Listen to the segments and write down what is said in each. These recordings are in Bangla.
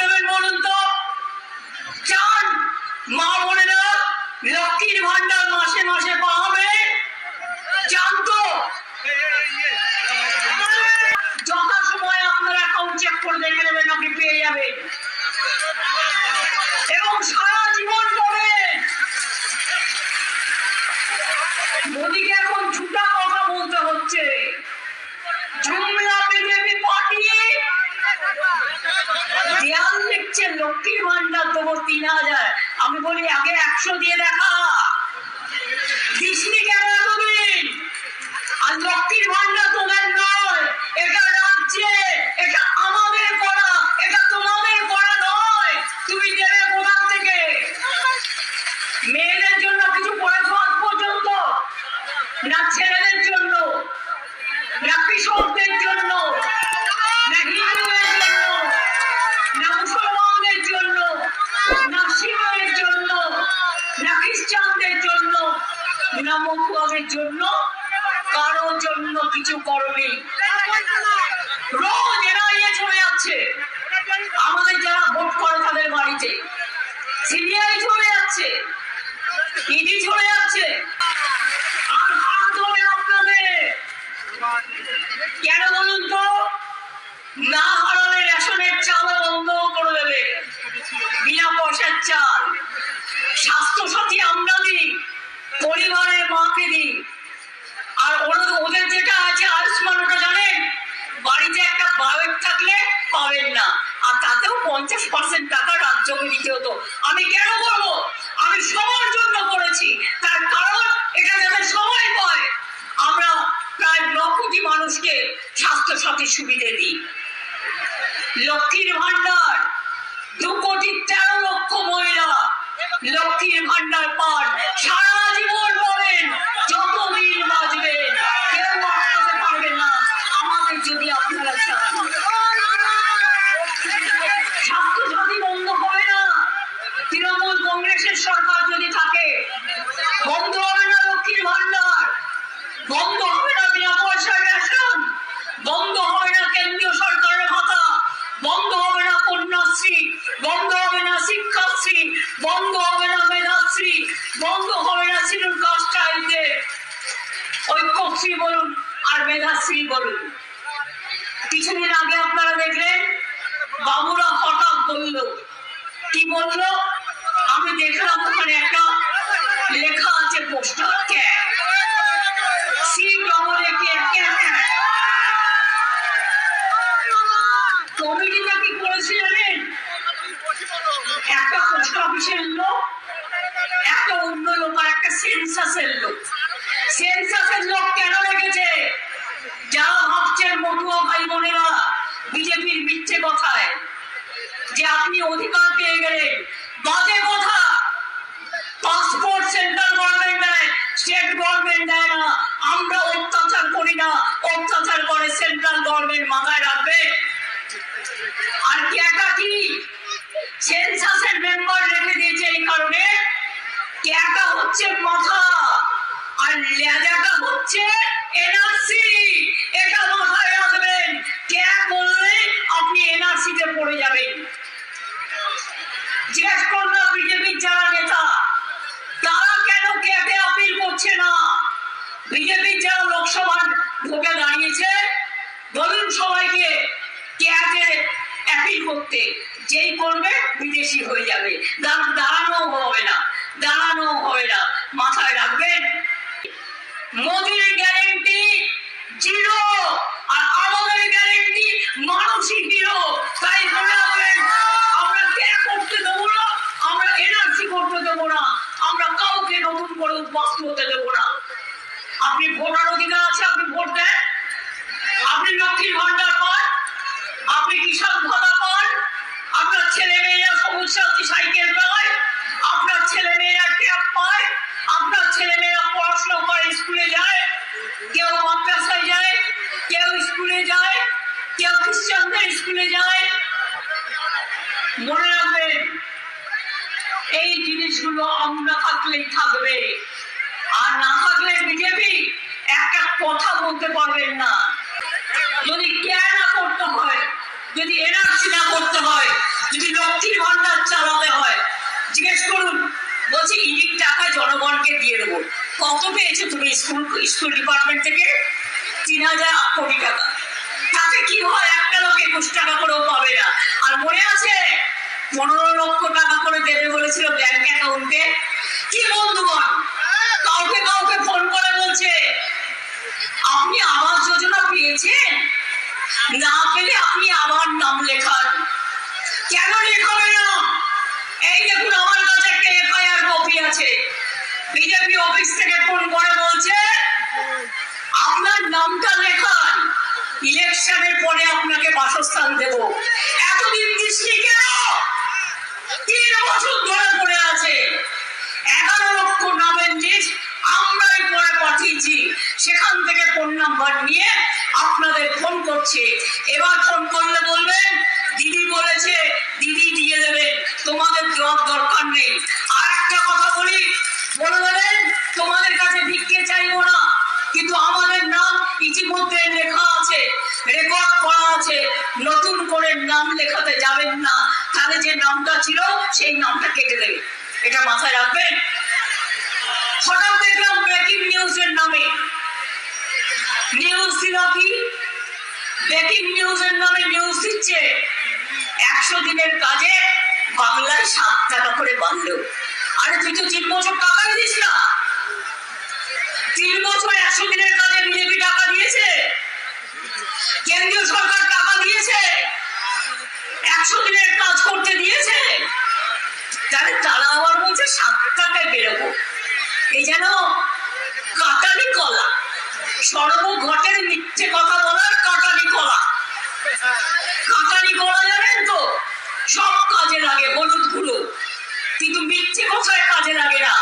দেবেন বলুন তো। চান মা বোনেরা, লক্ষ্মীর ভান্ডার মাসে মাসে পাবে চান তো। যথা সময় আপনার অ্যাকাউন্ট চেক করে দেখে নেবেন, আপনি পেয়ে যাবেন। এবং সারা জীবন পরে মোদীকে এখন ছুটা কথা বলতে হচ্ছে জুমলা বিজেপি পার্টি দেয়াল লিখছে লক্ষ্মীর ভান্ডার দেবো তিন হাজার আমি বলি আগে একশো দিয়ে দেখা জন্য, কারোর জন্য কিছু করবে রোজ এরা ইয়ে চলে যাচ্ছে। আমাদের যারা ভোট করে তাদের বাড়িতে। সিবিআই চলে যাচ্ছে। ইডি চলে যাচ্ছে। আর আপনাদের। কেন বলুন তো? না সাথী সুবিধে দিই। লক্ষ্মীর ভান্ডার বন্ধ হবে না মেধাশ্রী বন্ধ হবে না কাস্ট ট্রাইবদের ঐক্যশ্রী বলুন আর মেধাশ্রী বলুন। কিছুদিন আগে আপনারা দেখলেন বাবুরা হঠাৎ বলল, কি বলল? আমি দেখলাম মিথ্যে কথায় যে আপনি অধিকার পেয়ে গেলেন। বাজে কথা। পাসপোর্ট সেন্ট্রাল গভর্নমেন্ট দেয় স্টেট গভর্নমেন্ট দেয় না। আমরা অত্যাচার করি না। অত্যাচার করে সেন্ট্রাল গভর্নমেন্ট মাথায় রাখবে। আর ক্যাটা কি? সেন্সাসের মেম্বার রেখে দিয়েছে এই কারণে। ক্যাটা হচ্ছে মাথা? আর লেজাটা হচ্ছে এনআরসি এটা মাথায় রাখবেন ক্যা করলে আপনি এনআরসি তে পড়ে যাবেন। জিজ্ঞেস করলাম বিজেপির যারা নেতা, তারা কেন ক্যাটে আপিল করছে না? বিজেপির যারা লোকসভার ভোটে দাঁড়িয়েছে, বলুন সবাইকে ক্যাটে অ্যাপিল করতে যেই করবে বিদেশি হয়ে যাবে। দাঁড়- দাঁড়ানো হবে না দাঁড়ানো হবে না। মাথায় রাখবেন মোদির গ্যারেন্টি জিরো আর আমাদের গ্যারেন্টি মানসিক জিরো। তাই মনে রাখবেন, আমরা ক্যা করতে দেবো না? আমরা এনআরসি করতে দেবো না। আমরা কাউকে নতুন করে উদ্বাস্ত হতে দেবো না। আপনি ভোটার অধিকার আছে, আপনি ভোট দেন। আপনি লক্ষ্মীর ভান্ডার পান। আপনি কিষাণ ভাতা পান। আপনার ছেলে মেয়েরা সবুজ সাথী, সাইকেল পায় কেউ মাদ্রাসায় যায়, কেউ স্কুলে যায়, কেউ খ্রিস্টানদের স্কুলে যায়। মনে রাখবেন, এই জিনিসগুলো আমরা থাকলেই থাকবে। আর না থাকলে বিজেপি একটা কথা বলতে পারবেন না। যদি কেয়ার না করতে হয়, যদি এনআরসি না করতে হয়, যদি লক্ষ্মীর ভান্ডার চালাতে হয়, জিজ্ঞেস করুন, বলছি ইডির টাকা জনগণকে দিয়ে দেবো। কত পেয়েছ তুমি স্কুল স্কুল ডিপার্টমেন্ট থেকে? তিন হাজার আট কোটি টাকা। তাতে কি হয়? একটা লোক একুশ টাকা করেও পাবে না। আর মনে আছে? পনেরো লক্ষ টাকা করে দেবে বলেছিল ব্যাংক অ্যাকাউন্টে কি। বন্ধুগণ? কাউকে কাউকে ফোন করে বলছে, আপনি আবাস যোজনা পেয়েছেন? না পেলে আপনি আমার নাম লেখান। কেন লেখাবে না? এই দেখুন, আমার কাছে একটা এফআইআর কপি আছে। বিজেপি অফিস থেকে ফোন করে বলছে, আপনার নামটা লেখান, ইলেকশনের পরে আপনাকে বাসস্থান দেব। এতদিন দৃষ্টি কেন? তিন বছর ধরে পড়ে আছে। এগারো লক্ষ নামের লিস্ট আমরাই পরে পাঠিয়েছি। সেখান থেকে ফোন নাম্বার নিয়ে আপনাদের ফোন করছে। এবার ফোন করলে বলবেন, দিদি বলেছে, দিদি দিয়ে দেবে তোমাদের দেওয়ার দরকার নেই। সেই নামটা কেটে দেবে। এটা মাথায় রাখবেন? হঠাৎ দেখলাম ব্রেকিং নিউজের নামে। নিউজ দিল কি? ব্রেকিং নিউজের নামে নিউজ দিচ্ছে, একশো দিনের কাজে বাংলায় সাত টাকা করে বাড়লো আরে তুই তো তিন বছর টাকাই দিস না। তিন বছর একশো দিনের কাজে বিজেপি টাকা দিয়েছে। কেন্দ্রীয় সরকার টাকা দিয়েছে। একশো দিনের কাজ করতে দিয়েছে। তাহলে তারা আবার বলছে সাত বেরোবো। এই যেন কাটালি কলা। সর্বঘটের মিথ্যে কথা বলার কাটালি কলা। কাটালি কলা জানেন তো? সব কাজে লাগে হলুদ গুঁড়ো কিন্তু মিথ্যে কথায় কাজে লাগে না।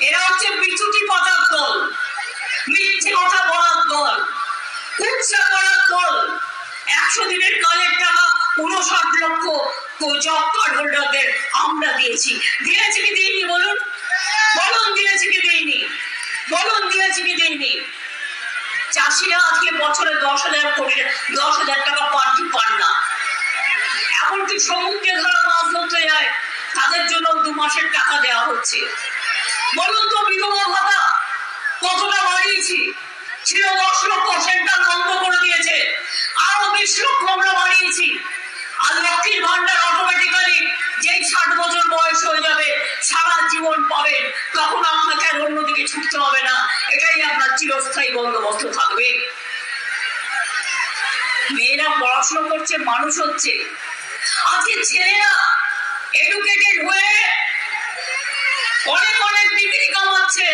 এরা হচ্ছে বিচুটি পাতার দল। মিথ্যে কথা বলার দল। কুৎসা করার দল। একশো দিনের কাজের টাকা উনষাট লক্ষ জব হোল্ডারদের আমরা দিয়েছি। দিয়েছি কি দিইনি বলুন? বলুন, দিয়েছি কি দিইনি? বলুন, দিয়েছি কি দিইনি? চাষিরা আজকে বছরে দশ হাজার কোটি, দশ হাজার টাকা কি পান না? এমনকি সমুদ্রে ধরা মাছ ধরতে যায়, তাদের জন্য দু মাসের টাকা দেওয়া হচ্ছে। বলুন তো, বিধবা ভাতা কতটা বাড়িয়েছি? ছিল দশ লক্ষ সেন্টার অন্যদিকে ছুটতে হবে না। এটাই আপনার চিরস্থায়ী বন্দোবস্ত থাকবে। মেয়েরা পড়াশোনা করছে, মানুষ হচ্ছে। আজকে ছেলেরা এডুকেটেড হয়ে অনেক অনেক ডিগ্রি কামাচ্ছে।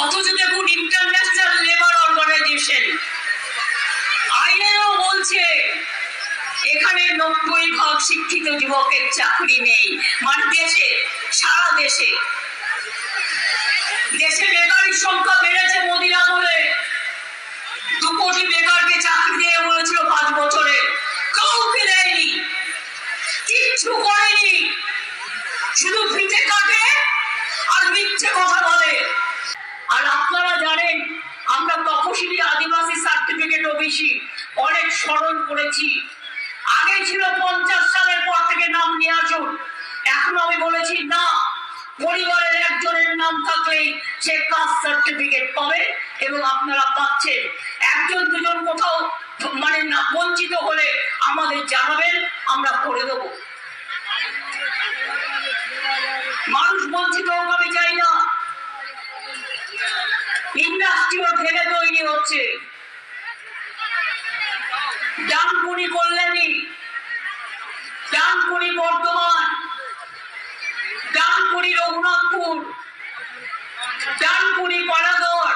অথচ দেখুন ইন্টারন্যাশনাল লেবার অর্গানাইজেশন আইনেও বলছে, এখানে নব্বই ভাগ শিক্ষিত যুবকের চাকরি নেই। মানে দেশে, সারা দেশে। দেশে বেকারির সংখ্যা বেড়েছে মোদির আমলে। দু কোটি বেকারকে চাকরি দিয়ে বলেছিল পাঁচ বছরে। কাউকে দেয়নি। কিচ্ছু করেনি। শুধু ফিতে কাটে আর মিথ্যে কথা বলে। আর আপনারা জানেন, আমরা তপশিলি আদিবাসী সার্টিফিকেট ওবিসি অনেক স্মরণ করেছি। আগে ছিল পঞ্চাশ সালের পর থেকে নাম নিয়ে আসুন এখন আমি বলেছি, না পরিবারের একজনের নাম থাকলেই সে কাস্ট সার্টিফিকেট পাবে এবং আপনারা পাচ্ছেন। একজন দুজন কোথাও মানে না বঞ্চিত হলে আমাদের জানাবেন, আমরা করে দেবো। মানুষ বঞ্চিত হোক, আমি চাই না। ইন্ডাস্ট্রিও ঢেলে তৈরি হচ্ছে। ডানকুনি কল্যাণী, ডানকুনি বর্ধমান ডানকুনি রঘুনাথপুর ডানকুনি পানাগড়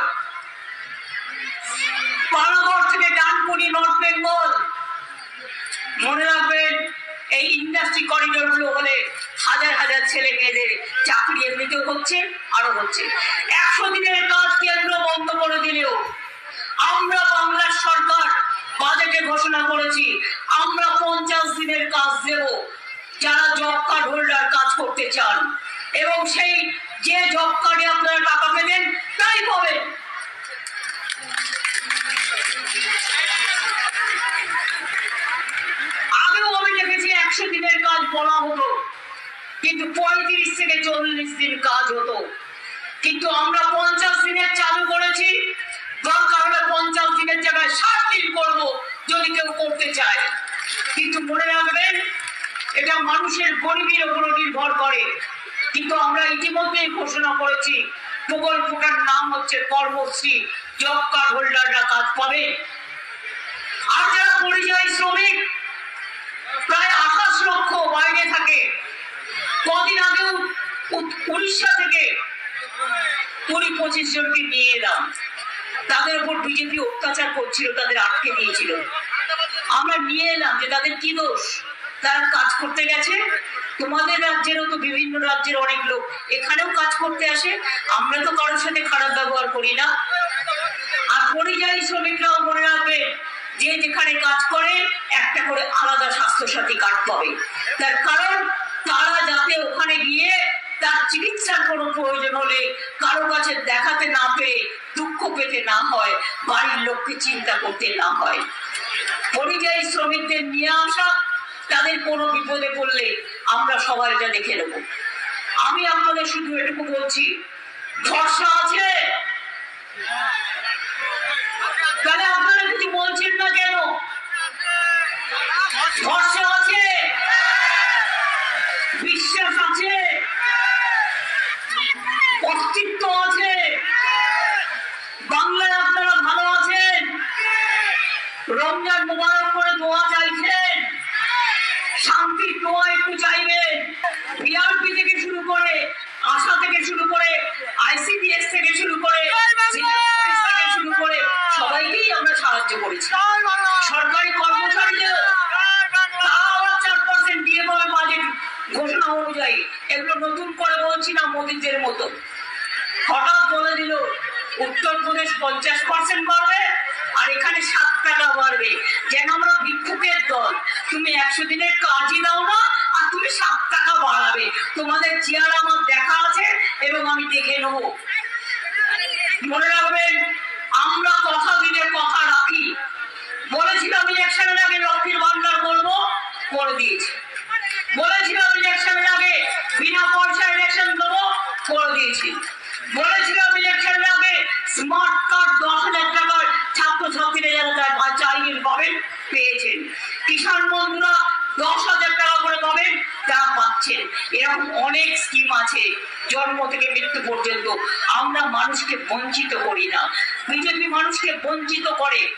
পানাগড় থেকে ডানকুনি নর্থ বেঙ্গল মনে রাখবেন এই ইন্ডাস্ট্রি করিডোরগুলো হলে হাজার হাজার ছেলে মেয়েদের চাকরি এমনিতেও হচ্ছে, আরও হচ্ছে। একশো দিনের কাজ কেন্দ্র বন্ধ করে দিলেও আমরা বাংলার সরকার বাজেটে ঘোষণা করেছি, আমরা পঞ্চাশ দিনের কাজ দেব, যারা জব কার্ড হোল্ডার কাজ করতে চান। এবং সেই যে জব কার্ডে আপনারা টাকা পেবেন তাই পাবেন। আগেও দিনের কাজ বলা হতো। কিন্তু পঁয়ত্রিশ থেকে চল্লিশ দিন কাজ হতো। কিন্তু আমরা পঞ্চাশ দিনের চালু করেছি। দরকার হলে পঞ্চাশ দিনের জায়গায় ষাট দিন করব যদি কেউ করতে চায়। কিন্তু মনে রাখবেন, এটা মানুষের গরিবের উপর নির্ভর করে। কিন্তু আমরা ইতিমধ্যেই ঘোষণা করেছি, প্রকল্পটার নাম হচ্ছে কর্মশ্রী জব কার্ড হোল্ডাররা কাজ পাবে। আর যারা পরিযায়ী শ্রমিক উড়িষ্যা থেকে। কুড়ি পঁচিশ জনকে নিয়ে এলাম। তাদের উপর বিজেপি অত্যাচার করছিল, তাদের আটকে দিয়েছিল। আমরা নিয়ে এলাম যে তাদের কি দোষ? তারা কাজ করতে গেছে। তোমাদের রাজ্যেরও তো বিভিন্ন রাজ্যের অনেক লোক এখানেও কাজ করতে আসে। আমরা তো কারোর সাথে খারাপ ব্যবহার করি না। আর পরিযায়ী শ্রমিকরাও মনে রাখবে যে যেখানে কাজ করে, একটা করে আলাদা স্বাস্থ্যসাথী কার্ড পাবে। তার কারণ, তারা যাতে ওখানে গিয়ে তার চিকিৎসার কোনো প্রয়োজন হলে কারও কাছে দেখাতে না পেয়ে দুঃখ পেতে না হয় বাড়ির লোককে চিন্তা করতে না হয়। পরিযায়ী শ্রমিকদের নিয়ে আসা তাদের কোনো বিপদে পড়লে আমরা সবাই এটা দেখে নেব। আমি আপনাদের শুধু এটুকু বলছি ভরসা আছে? তাহলে আপনারা কিছু বলছেন না কেন ভরসা আছে বিশ্বাস আছে অস্তিত্ব আছে বাংলায় আপনারা ভালো আছেন রমজান মোবারক করে দোয়া চাইছেন শান্তির দোয়া একটু চাইবেন বিআরপি থেকে শুরু করে আশা থেকে শুরু করে আইসিডিএস থেকে শুরু করে থেকে শুরু করে সবাইকেই আমরা সাহায্য করেছি। সরকারি কর্মচারীদের ঘোষণা অনুযায়ী। এগুলো নতুন করে বলছি না মোদিদের মতো। হঠাৎ বলে দিল উত্তরপ্রদেশ পঞ্চাশ পার্সেন্ট বাড়বে আর এখানে সাত টাকা বাড়বে। যেন আমরা ভিক্ষুকের দল তুমি একশো দিনের কাজই দাও না, আর তুমি সাত টাকা বাড়াবে। তোমাদের চেয়ার আমার দেখা আছে এবং আমি দেখে নেব। মনে রাখবেন, আমরা কথা দিলে কথা রাখি। বলেছিলাম ইলেকশনের আগে লক্ষ্মীর ভান্ডার করব, করে দিয়েছি। বলেছিলাম ইলেকশনের এরকম অনেক স্কিম আছে, জন্ম থেকে মৃত্যু পর্যন্ত। আমরা মানুষকে বঞ্চিত করি না। বিজেপি মানুষকে বঞ্চিত করে।